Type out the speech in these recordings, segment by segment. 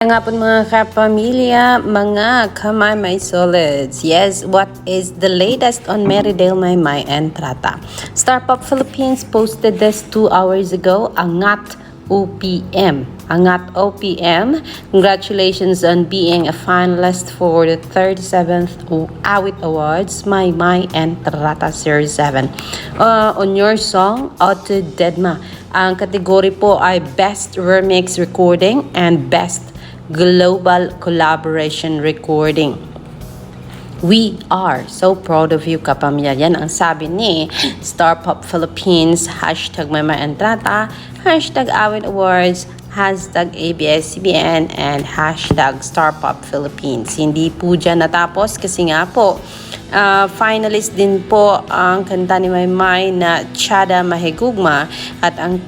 nga po mga kapamilya, mga kamay may solids. Yes, what is the latest on Merridale Maymay and Trata? Star Pop Philippines posted this two hours ago, Angat OPM. Angat OPM, congratulations on being a finalist for the 37th Awit Awards, Maymay and Trata Series 7. Uh, on your song, Auto Dedma, ang kategory po ay Best Remix Recording and Best Global Collaboration Recording. We are so proud of you, kapamilya. Yan ang sabi ni Star Pop Philippines, hashtag Mama Entrata, hashtag Awit Awards, hashtag ABS-CBN, and hashtag Star Pop Philippines. Hindi po dyan natapos kasi nga po, ah, finalist din po ang kanta ni Maymay na Chada Mahigugma at ang,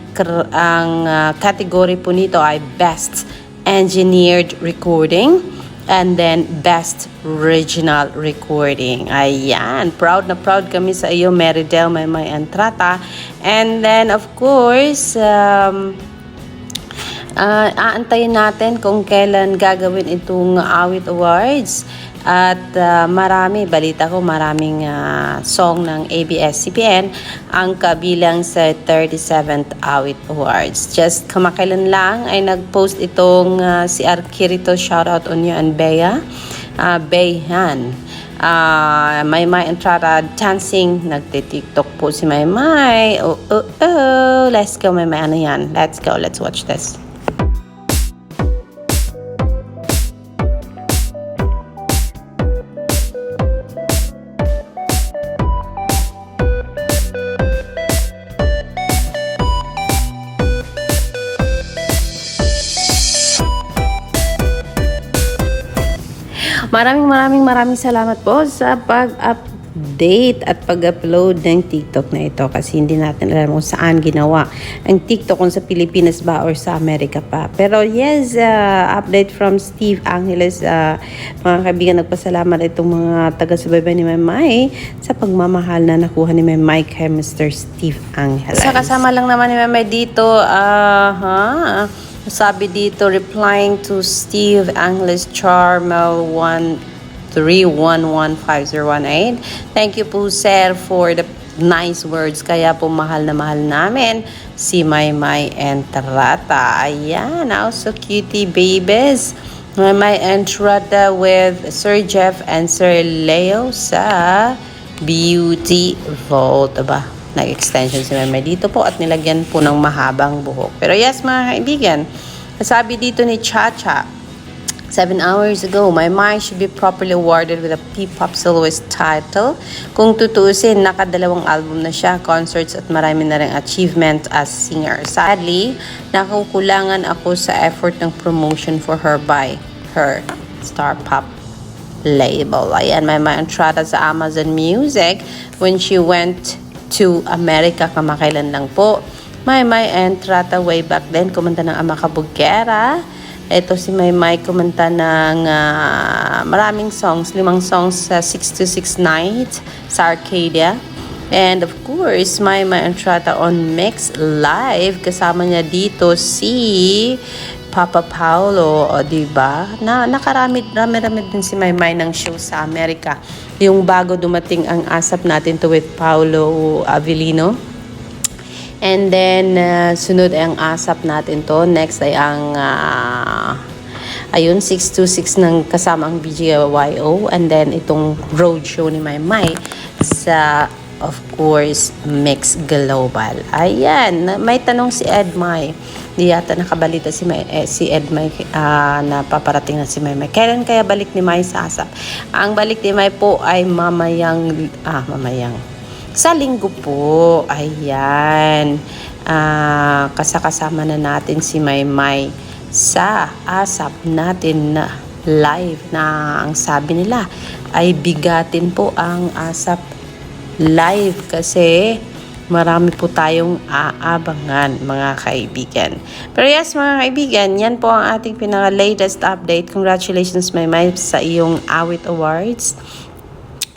ang ah, category po nito ay Best Engineered Recording and then Best Original Recording. Ayan, proud na proud kami sa iyo, Meridel Maymay Entrata. And then, of course, um, Ah, aantayin natin kung kailan gagawin itong Awit Awards. At ah, marami, balita ko, maraming ah, song ng ABS-CBN ang kabilang sa 37th Awit Awards. Just kamakailan lang ay nag-post itong ah, si Arkirito, shoutout on you and Bea. Uh, Beyhan. Ah, Maymay Entrada dancing. Nagti-tiktok po si Maymay. Oh, oh, oh. Let's go, Maymay. Ano yan? Let's go. Let's watch this. Maraming maraming maraming salamat po sa pag-update at pag-upload ng TikTok na ito kasi hindi natin alam kung saan ginawa ang TikTok kung sa Pilipinas ba or sa Amerika pa. Pero yes, uh, update from Steve Angeles. Uh, mga kaibigan, nagpasalamat itong mga taga-subaybay ni Mamay sa pagmamahal na nakuha ni Mamay kay Mr. Steve Angeles. Sa kasama lang naman ni Mamay dito, ah, ha? Sabi dito, replying to Steve Angles Charmel 131150118. Thank you po, sir, for the nice words. Kaya po mahal na mahal namin si Maymay and Tarata. Ayan, also cutie babies. Maymay and Tarata with Sir Jeff and Sir Leo sa Beauty Vault. Aba, nag-extension si Meme dito po at nilagyan po ng mahabang buhok. Pero yes, mga kaibigan, sabi dito ni Chacha, Seven hours ago, my mind should be properly awarded with a P-pop soloist title. Kung tutuusin, nakadalawang album na siya, concerts at marami na rin achievement as singer. Sadly, nakukulangan ako sa effort ng promotion for her by her star pop label. Ayan, may entrada sa Amazon Music when she went to America kamakailan lang po. May may entrata way back then, kumanta ng Ama Kabugera. Ito si May May kumanta ng ah, maraming songs, limang songs sa 626 Night sa Arcadia. And of course, May May entrata on Mix Live. Kasama niya dito si Papa Paolo, o di ba? Na nakarami rami-rami din si Maymay ng show sa Amerika. Yung bago dumating ang asap natin to with Paolo Avellino. And then uh, sunod ang asap natin to. Next ay ang uh, ayun 626 ng kasama ang BGYO and then itong road show ni Maymay sa of course, Mix Global. Ayan, may tanong si Edmay. Di yata nakabalita si, May, eh, si Edmay ah, na paparating na si May. Kailan kaya balik ni May sa ASAP? Ang balik ni May po ay mamayang, ah, mamayang. Sa linggo po, ayan. Ah, kasakasama na natin si May May sa ASAP natin na live na ang sabi nila ay bigatin po ang ASAP live kasi marami po tayong aabangan mga kaibigan. Pero yes mga kaibigan, yan po ang ating pinaka-latest update. Congratulations Maymay sa iyong Awit Awards.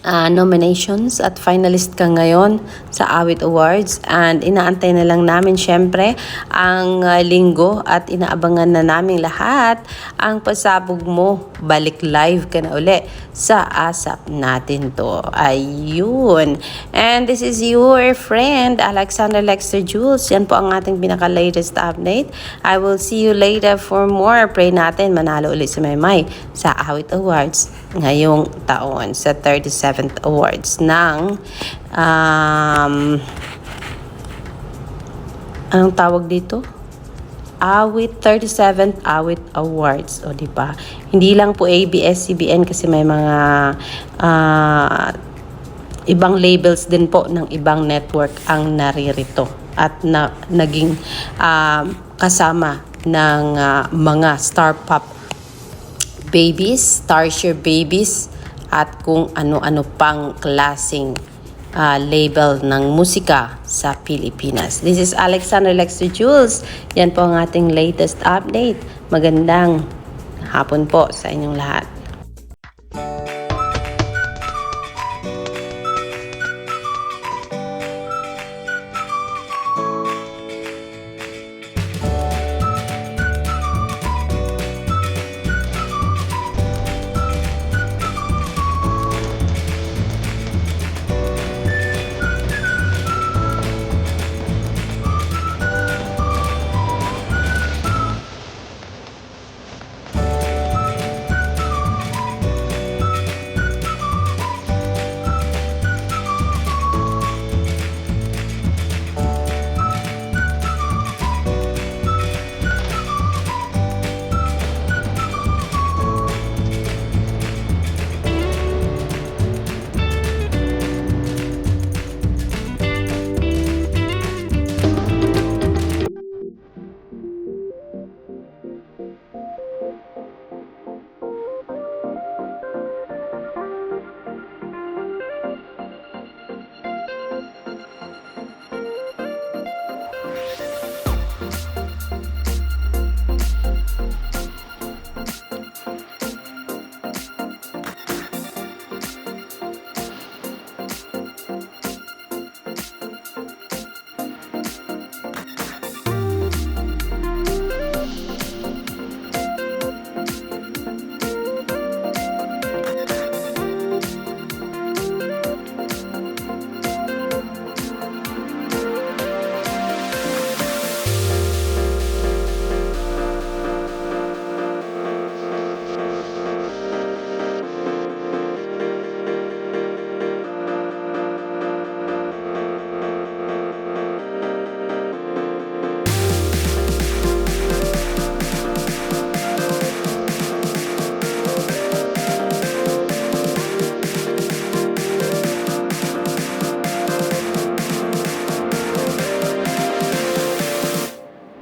Ah, nominations at finalist ka ngayon sa Awit Awards. And inaantay na lang namin syempre ang ah, linggo at inaabangan na namin lahat ang pasabog mo. Balik live ka na uli sa ASAP natin to. Ayun. And this is your friend Alexander Lexter Jules. Yan po ang ating pinaka latest update. I will see you later for more. Pray natin manalo ulit si Maymay sa Awit Awards ngayong taon sa 37th awards ng um, anong tawag dito? Awit 37th Awit Awards o di ba? Hindi lang po ABS-CBN kasi may mga ah, ibang labels din po ng ibang network ang naririto at na, naging ah, kasama ng ah, mga star pop babies, Starshare babies, at kung ano-ano pang klasing ah, label ng musika sa Pilipinas. This is Alexander Lexter Jules. Yan po ang ating latest update. Magandang hapon po sa inyong lahat.